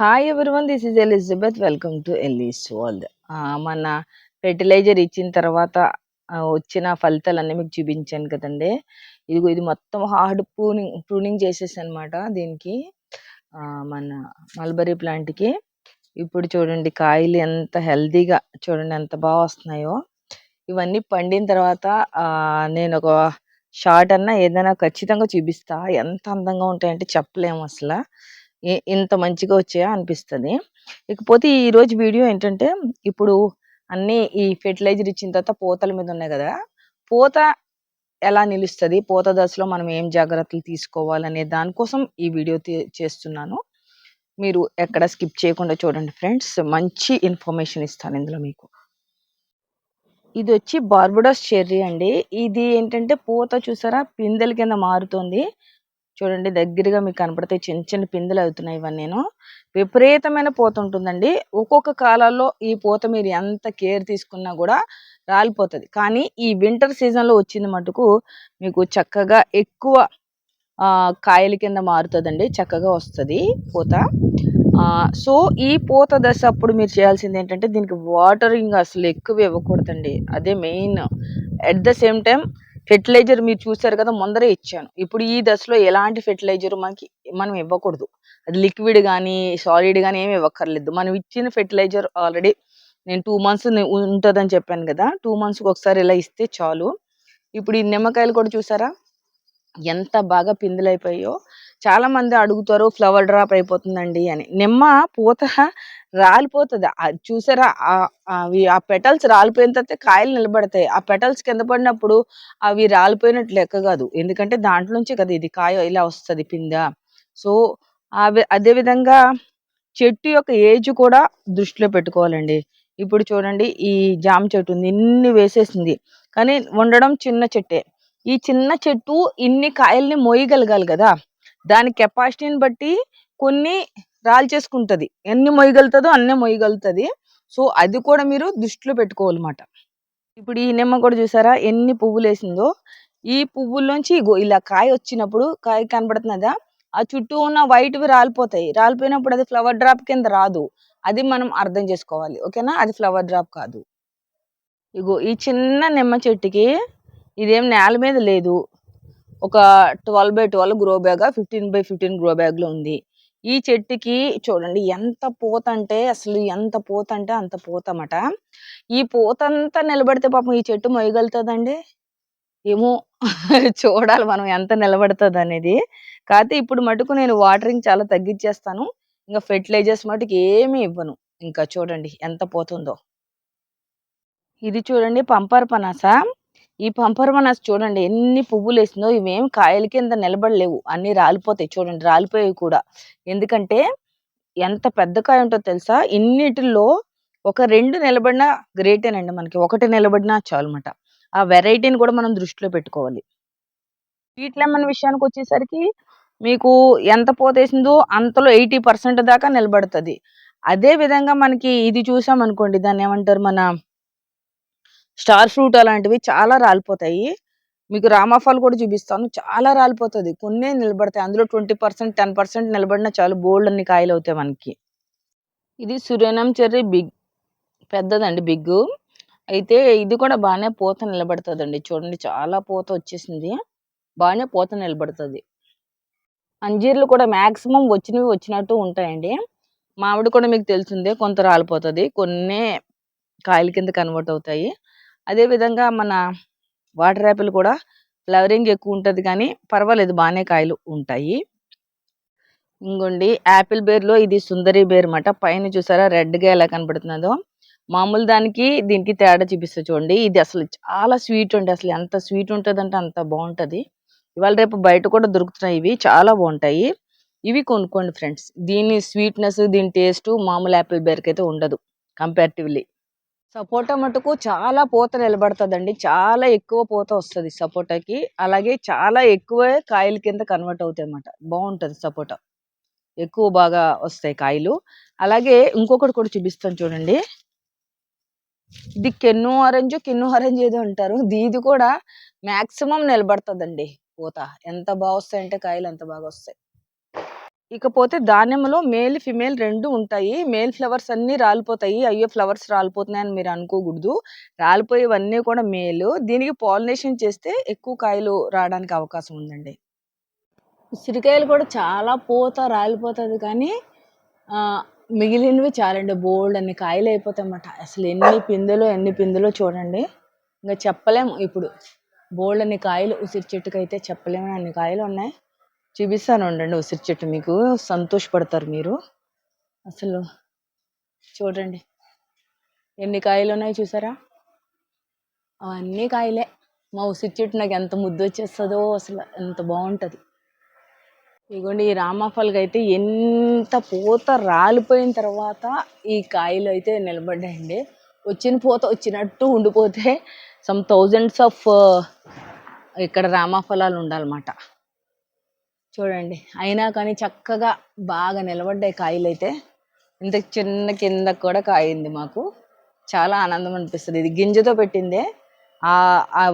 Hi everyone this is Elizabeth welcome to Ellie's world మన fertiliser ఇచ్చిన తర్వాత వచ్చిన ఫలితాలన్నీ మీకు చూపించాను కదండి. ఇదిగో ఇది మొత్తం హార్డ్ ప్రూనింగ్ ప్రూనింగ్ చేసేసి అనమాట దీనికి మన మల్బరీ ప్లాంట్కి ఇప్పుడు చూడండి కాయలు ఎంత హెల్తీగా చూడండి ఎంత బాగా వస్తున్నాయో. ఇవన్నీ పండిన తర్వాత నేను ఒక షార్ట్ అన్నా ఏదైనా ఖచ్చితంగా చూపిస్తా. ఎంత అందంగా ఉంటాయంటే చెప్పలేము అసలు. ఇంత మంచిగా వచ్చాయా అనిపిస్తుంది. ఇకపోతే ఈరోజు వీడియో ఏంటంటే ఇప్పుడు అన్ని ఈ ఫెర్టిలైజర్ ఇచ్చిన తర్వాత పూతల మీద ఉన్నాయి కదా పూత ఎలా నిలుస్తుంది? పూత దశలో మనం ఏం జాగ్రత్తలు తీసుకోవాలనే దానికోసం ఈ వీడియో తీ- చేస్తున్నాను. మీరు ఎక్కడ స్కిప్ చేయకుండా చూడండి ఫ్రెండ్స్. మంచి ఇన్ఫర్మేషన్ ఇస్తాను ఇందులో మీకు. ఇది వచ్చి బార్బడోస్ చెర్రీ అండి. ఇది ఏంటంటే పూత చూసారా? పిందెల కింద మారుతుంది. చూడండి దగ్గరగా మీకు కనపడతాయి చిన్న చిన్న పిందెలు అవుతున్నాయి ఇవన్నీ నేను. విపరీతమైన పూత ఉంటుందండి. ఒక్కొక్క కాలాల్లో ఈ పూత మీరు ఎంత కేర్ తీసుకున్నా కూడా రాలిపోతుంది. కానీ ఈ వింటర్ సీజన్లో వచ్చింది మటుకు మీకు చక్కగా ఎక్కువ కాయల కింద మారుతుందండి. చక్కగా వస్తుంది పూత. సో ఈ పూత దశ అప్పుడు మీరు చేయాల్సింది ఏంటంటే దీనికి వాటరింగ్ అసలు ఎక్కువ ఇవ్వకూడదండి. అదే main. At the same time fertiliser మీరు చూసారు కదా ముందరే ఇచ్చాను. ఇప్పుడు ఈ దశలో ఎలాంటి ఫెర్టిలైజర్ మనకి మనం ఇవ్వకూడదు. అది లిక్విడ్ కానీ సాలిడ్ కానీ ఏమి ఇవ్వక్కర్లేదు. మనం ఇచ్చిన ఫెర్టిలైజర్ ఆల్రెడీ నేను టూ మంత్స్ ఉంటుందని చెప్పాను కదా టూ మంత్స్కి ఒకసారి ఇలా ఇస్తే చాలు. ఇప్పుడు ఈ నిమ్మకాయలు కూడా చూసారా? ఎంత బాగా పిందులైపోయాయో. చాలామంది అడుగుతారు ఫ్లవర్ డ్రాప్ అయిపోతుందండి అని. నిమ్మ పూత రాలిపోతుంది. అది చూసారా? అవి ఆ పెటల్స్ రాలిపోయిన తర్వాత కాయలు నిలబడతాయి. ఆ పెటల్స్ కింద పడినప్పుడు అవి రాలిపోయినట్లు లెక్క కాదు. ఎందుకంటే దాంట్లో నుంచి కదా ఇది కాయ ఇలా వస్తుంది పింద. సో అవి అదే విధంగా చెట్టు యొక్క ఏజ్ కూడా దృష్టిలో పెట్టుకోవాలండి. ఇప్పుడు చూడండి ఈ జామ చెట్టు ఉంది ఇన్ని వేసేసింది. కానీ ఉండడం చిన్న చెట్టే. ఈ చిన్న చెట్టు ఇన్ని కాయల్ని మోయగలగాలి కదా. దాని కెపాసిటీని బట్టి కొన్ని రాల్చేసుకుంటది. ఎన్ని మొయ్యగలుగుతుందో అన్నీ మొయ్యగలుగుతుంది. సో అది కూడా మీరు దృష్టిలో పెట్టుకోవాలన్నమాట. ఇప్పుడు ఈ నిమ్మ కూడా చూసారా? ఎన్ని పువ్వులు వేసిందో ఈ పువ్వుల్లోంచి ఇగో ఇలా కాయ వచ్చినప్పుడు కాయ కనబడుతున్నదా ఆ చుట్టూ ఉన్న వైట్వి రాలిపోతాయి. రాలిపోయినప్పుడు అది ఫ్లవర్ డ్రాప్ కింద రాదు. అది మనం అర్థం చేసుకోవాలి. ఓకేనా? అది ఫ్లవర్ డ్రాప్ కాదు. ఇగో ఈ చిన్న నిమ్మ చెట్టుకి ఇదేం నేల మీద లేదు. ఒక twelve by twelve grow bag fifteen by fifteen grow బ్యాగ్లో ఉంది. ఈ చెట్టుకి చూడండి ఎంత పూత అంటే అసలు ఎంత పూత అంటే అంత పూత ఈ పూత అంతా నిలబడితే పాపం ఈ చెట్టు మొయ్యగలుగుతుందండి? ఏమో చూడాలి మనం ఎంత నిలబడుతుంది అనేది కాకపోతే ఇప్పుడు మటుకు నేను వాటరింగ్ చాలా తగ్గించేస్తాను. ఇంకా ఫెర్టిలైజర్స్ మటుకు ఏమీ ఇవ్వను. ఇంకా చూడండి ఎంత పోతుందో. ఇది చూడండి పంపర్ పనస. ఈ పంపర్ చూడండి ఎన్ని పువ్వులు వేసిందో ఇవేం కాయల కింద నిలబడలేవు. అన్ని రాలిపోతాయి చూడండి రాలిపోయాయి కూడా. ఎందుకంటే ఎంత పెద్ద కాయ ఉంటుందో తెలుసా? ఇన్నిటిల్లో ఒక రెండు నిలబడినా గ్రేటేనండి మనకి. ఒకటి నిలబడినా చాలు అనమాట ఆ వెరైటీని కూడా మనం దృష్టిలో పెట్టుకోవాలి. స్వీట్ లెమన్ విషయానికి వచ్చేసరికి మీకు ఎంత పోతేసిందో అంతలో ఎయిటీ పర్సెంట్ దాకా నిలబడుతుంది. అదే విధంగా మనకి ఇది చూసాం అనుకోండి దాన్ని ఏమంటారు మన స్టార్ ఫ్రూట్ అలాంటివి చాలా రాలిపోతాయి. మీకు రామాఫాల్ కూడా చూపిస్తాను. చాలా రాలిపోతుంది. కొన్ని నిలబడతాయి. అందులో ట్వంటీ పర్సెంట్ టెన్ పర్సెంట్ నిలబడినా చాలు బోల్డ్ అన్ని కాయలు అవుతాయి మనకి. ఇది సురేనం చెర్రీ బిగ్. పెద్దదండి బిగ్. అయితే ఇది కూడా బాగానే పూత నిలబడుతుందండి. చూడండి చాలా పూత వచ్చేసింది. బాగానే పూత నిలబడుతుంది. అంజీర్లు కూడా మ్యాక్సిమం వచ్చినవి వచ్చినట్టు ఉంటాయండి. మామిడి కూడా మీకు తెలిసిందే కొంత రాలిపోతుంది. కొన్ని కాయల కింద కన్వర్ట్ అవుతాయి. అదే విధంగా మన వాటర్ యాపిల్ కూడా ఫ్లవరింగ్ ఎక్కువ ఉంటుంది కానీ పర్వాలేదు బాగానే కాయలు ఉంటాయి. ఇంకోండి యాపిల్ బేర్లో ఇది సుందరి బేర్ అన్నమాట పైన చూసారా రెడ్గా ఎలా కనబడుతున్నదో మామూలు దానికి దీనికి తేడా చూపిస్తా చూడండి. ఇది అసలు చాలా స్వీట్ అండి. అసలు ఎంత స్వీట్ ఉంటుందంటే అంత బాగుంటుంది. ఇవాళ రేపు బయట కూడా దొరుకుతున్నాయి ఇవి. చాలా బాగుంటాయి. ఇవి కొనుక్కోండి ఫ్రెండ్స్. దీని స్వీట్నెస్ దీని టేస్ట్ మామూలు యాపిల్ బేర్కి అయితే ఉండదు. కంపారిటివ్లీ. సపోటా మటుకు చాలా పూత నిలబడుతుందండి. చాలా ఎక్కువ పూత వస్తుంది సపోటాకి. అలాగే చాలా ఎక్కువ కాయల కింద కన్వర్ట్ అవుతాయి అన్నమాట బాగుంటుంది సపోటా. ఎక్కువ బాగా వస్తాయి కాయలు. అలాగే ఇంకొకటి కూడా చూపిస్తాను చూడండి. ఇది కెన్ను ఆరెంజ్ కిన్ను ఆరెంజ్ ఏదో అంటారు. ఇది కూడా మ్యాక్సిమం నిలబడుతుందండి పూత. ఎంత బాగా వస్తాయంటే కాయలు అంత బాగా వస్తాయి. ఇకపోతే ధాన్యంలో మేల్ ఫిమేల్ రెండు ఉంటాయి. మేల్ ఫ్లవర్స్ అన్నీ రాలిపోతాయి. అయ్యో ఫ్లవర్స్ రాలిపోతున్నాయని మీరు అనుకోకూడదు. రాలిపోయేవన్నీ కూడా మేలు. దీనికి పాలినేషన్ చేస్తే ఎక్కువ కాయలు రావడానికి అవకాశం ఉందండి. ఉసిరికాయలు కూడా చాలా పూత రాలిపోతుంది కానీ మిగిలినవి చాలండి. బోల్డ్ అన్ని కాయలు అయిపోతాయి అన్నమాట. అసలు ఎన్ని పిందెలు ఎన్ని పిందెలో చూడండి. ఇంకా చెప్పలేము. ఇప్పుడు బోల్డ్ అన్ని కాయలు ఉసిరి చెట్టుకి అయితే చెప్పలేము. అన్ని కాయలు ఉన్నాయి. చూపిస్తాను ఉండండి ఉసిరి చెట్టు మీకు. సంతోషపడతారు మీరు. అసలు చూడండి. ఎన్ని కాయలు ఉన్నాయి చూసారా? అవన్నీ కాయలే. మా ఉసిరి చెట్టు నాకు ఎంత ముద్దు వచ్చేస్తుందో అసలు ఎంత బాగుంటుంది. ఇదిగోండి ఈ రామాఫల్కి అయితే ఎంత పూత రాలిపోయిన తర్వాత ఈ కాయలు అయితే నిలబడ్డాయండి. వచ్చిన పూత వచ్చినట్టు ఉండిపోతే సమ్ థౌజండ్స్ ఆఫ్ ఇక్కడ రామాఫలాలు ఉండాలన్నమాట. చూడండి. అయినా కానీ చక్కగా బాగా నిలబడ్డాయి కాయలు అయితే ఇంత చిన్న కింద కూడా కాయింది మాకు. చాలా ఆనందం అనిపిస్తుంది. ఇది గింజతో పెట్టిందే.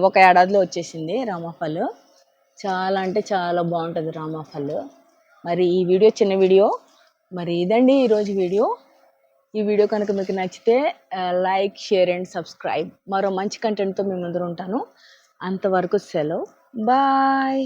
ఒక ఏడాదిలో వచ్చేసింది రామాఫల్. చాలా అంటే చాలా బాగుంటుంది రామాఫల్. మరి ఈ వీడియో చిన్న వీడియో. మరి ఇదండి ఈరోజు వీడియో. ఈ వీడియో కనుక మీకు నచ్చితే లైక్ షేర్ అండ్ సబ్స్క్రైబ్. మరో మంచి కంటెంట్తో మీ ముందర ఉంటాను. అంతవరకు సెలవు. బాయ్.